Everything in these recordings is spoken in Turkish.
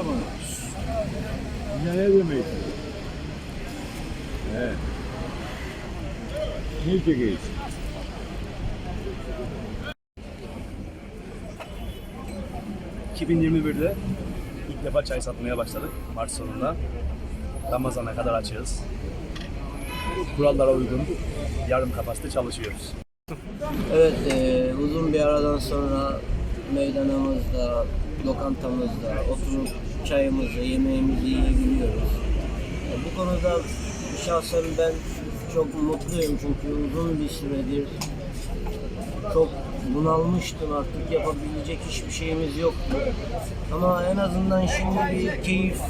ama. Dünyaya demeyiz. Evet. Ne çekeyiz? ...2021'de ilk defa çay satmaya başladık Mart sonunda. Ramazan'a kadar açığız. Kurallara uygun yarım kapasite çalışıyoruz. Evet, e, uzun bir aradan sonra meydanımızda, lokantamızda oturup çayımızı, yemeğimizi yiyebiliyoruz. E, bu konuda şahsen ben çok mutluyum çünkü uzun bir süredir çok bunalmıştım artık yapabilecek hiçbir şeyimiz yoktu. Ama en azından şimdi bir keyif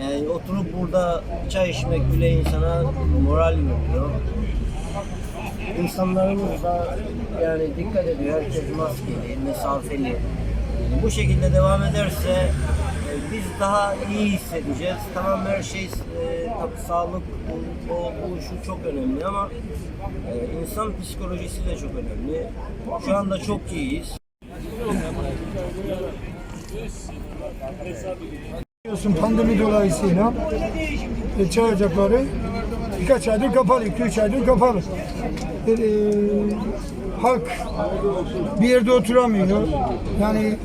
yani oturup burada çay içmek bile insana moral veriyor. İnsanlarımız da yani dikkat ediyor. Herkes maskeli, mesafeli. Bu şekilde devam ederse e, biz daha iyi hissedeceğiz. Tamam her şey e, tabii sağlık, o, bu şu çok önemli ama e, insan psikolojisi de çok önemli. Şu anda çok iyiyiz. Biliyorsun pandemi dolayısıyla e, çay ocakları birkaç aydır kapalı, iki üç aydır kapalı. E, e, halk bir yerde oturamıyor, yani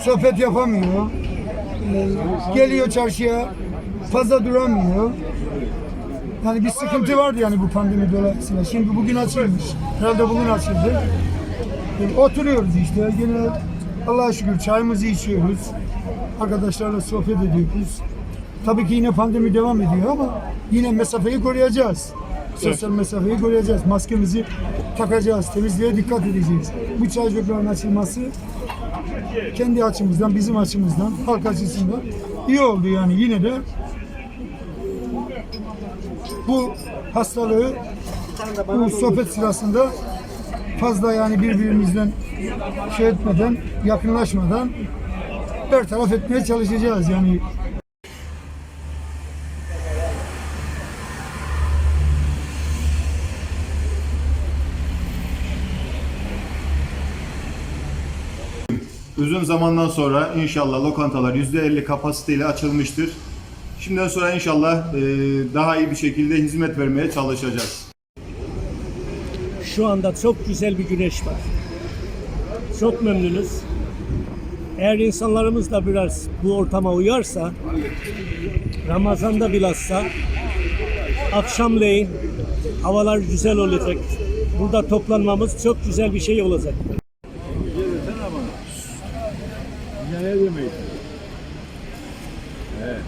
sohbet yapamıyor, E, geliyor çarşıya fazla duramıyor. Yani bir sıkıntı vardı yani bu pandemi dolayısıyla. Şimdi bugün açılmış, herhalde bugün açıldı. E, Oturuyoruz işte. Yine Allah'a şükür çayımızı içiyoruz. Arkadaşlarla sohbet ediyoruz. Tabii ki yine pandemi devam ediyor ama yine mesafeyi koruyacağız. Sosyal mesafeyi koruyacağız. Maskemizi takacağız. Temizliğe dikkat edeceğiz. Bu çay ocaklarının açılması kendi açımızdan, bizim açımızdan, halk açısından iyi oldu yani yine de bu hastalığı bu sohbet sırasında fazla yani birbirimizden şey etmeden, yakınlaşmadan bertaraf etmeye çalışacağız yani. Uzun zamandan sonra inşallah lokantalar %50 kapasiteyle açılmıştır. Şimdiden sonra inşallah e, daha iyi bir şekilde hizmet vermeye çalışacağız. Şu anda çok güzel bir güneş var. Çok memnunuz. Eğer insanlarımız da biraz bu ortama uyarsa, Ramazan'da bilhassa akşamleyin havalar güzel olacak. Burada toplanmamız çok güzel bir şey olacak. Dünyaya demeyiz. Evet.